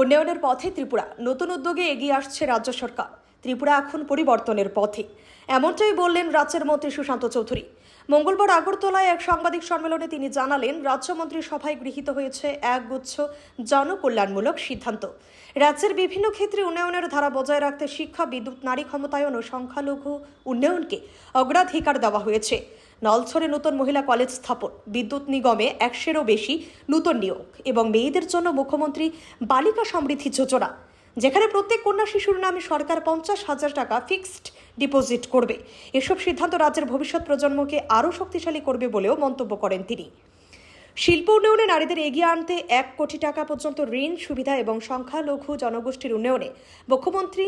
উন্নয়নের পথে ত্রিপুরা। নতুন উদ্যোগে এগিয়ে আসছে রাজ্য সরকার। ত্রিপুরা এখন পরিবর্তনের পথে। এমনটাই বললেন রাজ্যের মন্ত্রী সুশান্ত চৌধুরী। মঙ্গলবার আগরতলায় এক সাংবাদিক সম্মেলনে তিনি জানালেন, রাজ্যমন্ত্রী সভায় গৃহীত হয়েছে এক গুচ্ছ জনকল্যাণমূলক সিদ্ধান্ত। রাজ্যের বিভিন্ন ক্ষেত্রে উন্নয়নের ধারা বজায় রাখতে শিক্ষা, বিদ্যুৎ, নারী ক্ষমতায়ন ও সংখ্যালঘু উন্নয়নকে অগ্রাধিকার দেওয়া হয়েছে। নলছরে নতুন মহিলা কলেজ স্থাপন, বিদ্যুৎ নিগমে একশেরও বেশি নতুন নিয়োগ এবং মেয়েদের জন্য মুখ্যমন্ত্রী বালিকা সমৃদ্ধি যোজনা। যেখানে প্রত্যেক কন্যা শিশুর নামে সরকার পঞ্চাশ হাজার টাকা ফিক্সড ডিপোজিট করবে। এসব সিদ্ধান্ত রাজ্যের ভবিষ্যৎ প্রজন্মকে আরও শক্তিশালী করবে বলেও মন্তব্য করেন তিনি। শিল্প উন্নয়নে নারীদের এগিয়ে আনতে এক কোটি টাকা পর্যন্ত ঋণ, সুবিধা এবং সংখ্যালঘু জনগোষ্ঠীর উন্নয়নে মুখ্যমন্ত্রী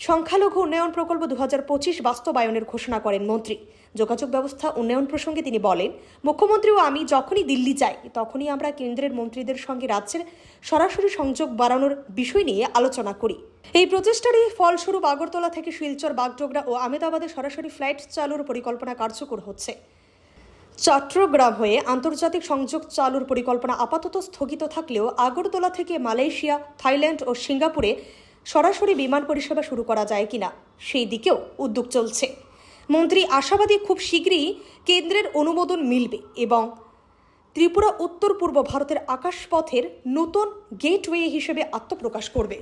সংখ্যালঘু উন্নয়ন প্রকল্প দু হাজার পঁচিশ বাস্তবায়নের ঘোষণা করেন মন্ত্রী। যোগাযোগ ব্যবস্থা, উন্নয়ন প্রসঙ্গে তিনি বলেন, মুখ্যমন্ত্রী ও আমি যখনই দিল্লি যাই, তখনই আমরা কেন্দ্রের মন্ত্রীদের সঙ্গে রাজ্যের সরাসরি সংযোগ বাড়ানোর বিষয় নিয়ে আলোচনা করি। এই প্রচেষ্টারই ফলস্বরূপ আগরতলা থেকে শিলচর, বাগডোগরা ও আমেদাবাদে সরাসরি ফ্লাইট চালুর পরিকল্পনা কার্যকর হচ্ছে। চট্টগ্রাম হয়ে আন্তর্জাতিক সংযোগ চালুর পরিকল্পনা আপাতত স্থগিত থাকলেও আগরতলা থেকে মালয়েশিয়া, থাইল্যান্ড ও সিঙ্গাপুরে সরাসরি বিমান পরিষেবা শুরু করা যায় কিনা সেই দিকেও উদ্যোগ চলছে মন্ত্রী আশাবাদী খুব শীঘ্রই কেন্দ্রের অনুমোদন মিলবে এবং ত্রিপুরা উত্তর পূর্ব ভারতের আকাশপথের নতুন গেটওয়ে হিসেবে আত্মপ্রকাশ করবে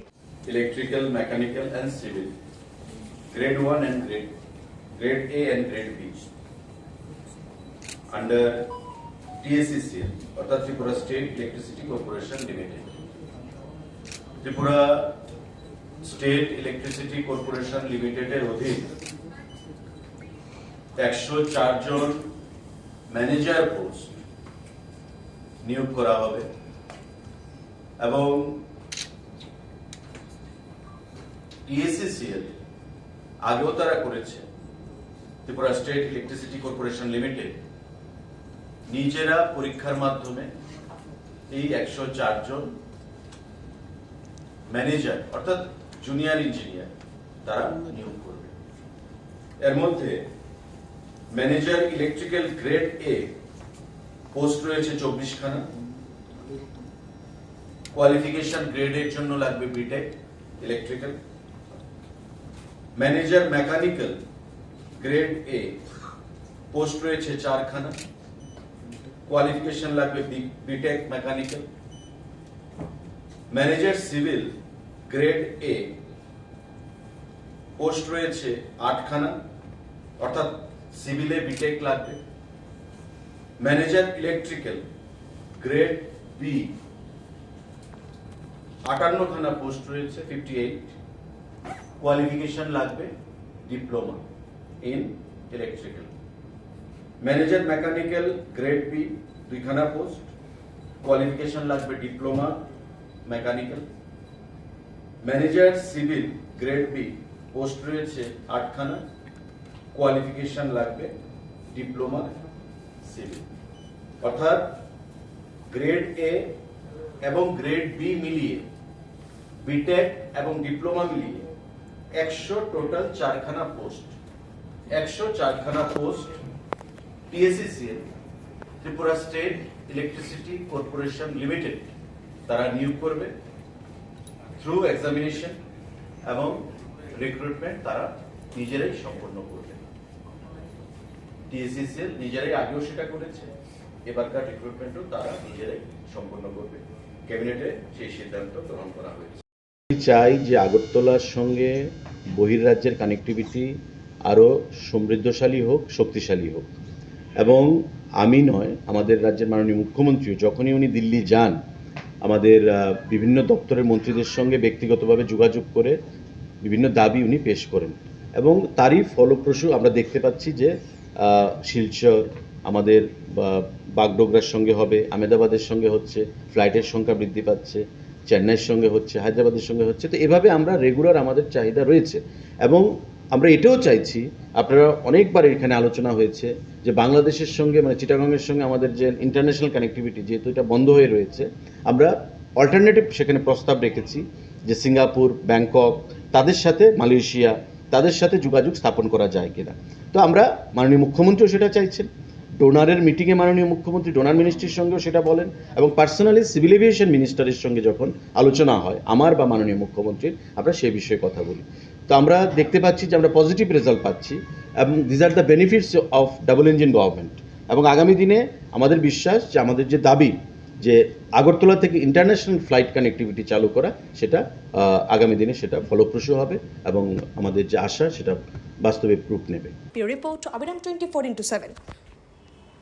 electrical, mechanical and civil. Grade 1 and grade, grade A and grade B. Under TSCCL, অর্থাৎ Tripura State Electricity Corporation Limited. Tripura State Electricity Corporation লিমিটেডের অধীন একশো জন ম্যানেজার পোস্ট নিয়োগ করা হবে এবং টিএসসিসিএল আগেও তারা করেছে। Tripura State Electricity Corporation Limited নিজেরা পরীক্ষার মাধ্যমে এই একশো জন ম্যানেজার, অর্থাৎ জুনিয়র ইঞ্জিনিয়ার তারা নিয়োগ করবে। এর মধ্যে manager electrical grade A post রয়েছে চব্বিশ খানা কোয়ালিফিকেশন গ্রেডের জন্য লাগবে BTech electrical manager mechanical grade A post রয়েছে চারখানা। কোয়ালিফিকেশন লাগবে BTech mechanical manager civil grade A post রয়েছে আটখানা, অর্থাৎ সিভিলে বিটেক লাগবে। ম্যানেজার ইলেকট্রিক্যাল গ্রেড বি আটান্নখানা পোস্ট রয়েছে ফিফটি এইট কোয়ালিফিকেশন লাগবে diploma in electrical manager mechanical grade B দুইখানা post. Qualification লাগবে diploma mechanical manager civil grade B post রয়েছে আটখানা। কোয়ালিফিকেশন লাগবে ডিপ্লোমা সিভিল অর্থাৎ গ্রেড এ এবং গ্রেড বি মিলিয়ে বিটেক এবং ডিপ্লোমা মিলিয়ে একশো টোটাল চারখানা পোস্ট একশো চারখানা post TSCCL Tripura State Electricity Corporation Limited তারা নিয়োগ করবে। থ্রু এক্সামিনেশন এবং রিক্রুটমেন্ট তারা নিজেরাই সম্পন্ন করবে। টিএসসিসিএল নিজেরাই আগেও সেটা করেছে, এবারকার রিক্রুটমেন্টও তারা নিজেরাই সম্পন্ন করবে। ক্যাবিনেটে সেই সিদ্ধান্ত গ্রহণ করা হয়েছে। চাই যে আগরতলার সঙ্গে বহির্রাজ্যের কানেক্টিভিটি আরও সমৃদ্ধশালী হোক, শক্তিশালী হোক। এবং আমি নয়, আমাদের রাজ্যের মাননীয় মুখ্যমন্ত্রী, যখনই উনি দিল্লি যান আমাদের বিভিন্ন দপ্তরের মন্ত্রীদের সঙ্গে ব্যক্তিগতভাবে যোগাযোগ করে বিভিন্ন দাবি উনি পেশ করেন। এবং তারই ফলপ্রসূ আমরা দেখতে পাচ্ছি যে শিলচর আমাদের বাগডোগরার সঙ্গে হবে আমেদাবাদের সঙ্গে হচ্ছে, ফ্লাইটের সংখ্যা বৃদ্ধি পাচ্ছে, চেন্নাইয়ের সঙ্গে হচ্ছে, হায়দ্রাবাদের সঙ্গে হচ্ছে। তো এভাবে আমরা রেগুলার আমাদের চাহিদা রয়েছে। এবং আমরা এটাও চাইছি, আপনারা অনেকবার এখানে আলোচনা হয়েছে যে বাংলাদেশের সঙ্গে মানে চিটাগংয়ের সঙ্গে আমাদের যে ইন্টারন্যাশনাল কানেক্টিভিটি যেহেতু এটা বন্ধ হয়ে রয়েছে, আমরা অল্টারনেটিভ সেখানে প্রস্তাব রেখেছি যে সিঙ্গাপুর, ব্যাংকক, তাদের সাথে মালয়েশিয়া, তাদের সাথে যোগাযোগ স্থাপন করা যায় কিনা। তো আমরা মাননীয় মুখ্যমন্ত্রীও সেটা চাইছেন, ডোনারের মিটিংয়ে মাননীয় মুখ্যমন্ত্রী, ডোনার মিনিস্ট্রির সঙ্গেও সেটা বলেন, এবং পার্সোনালি সিভিল এভিয়েশন মিনিস্টারের সঙ্গে যখন আলোচনা হয়, আমার বা মাননীয় মুখ্যমন্ত্রীর, আমরা সে বিষয়ে কথা বলি। তো আমরা দেখতে পাচ্ছি যে আমরা পজিটিভ রেজাল্ট পাচ্ছি এবং these are the benefits of double engine government এবং আগামী দিনে আমাদের বিশ্বাস যে আমাদের যে দাবি যে আগরতলা থেকে ইন্টারন্যাশনাল ফ্লাইট কানেক্টিভিটি চালু করা, সেটা আগামী দিনে সেটা ফলপ্রসূ হবে এবং আমাদের যে আশা, সেটা বাস্তবে প্রুফ নেবে। Report twenty four into seven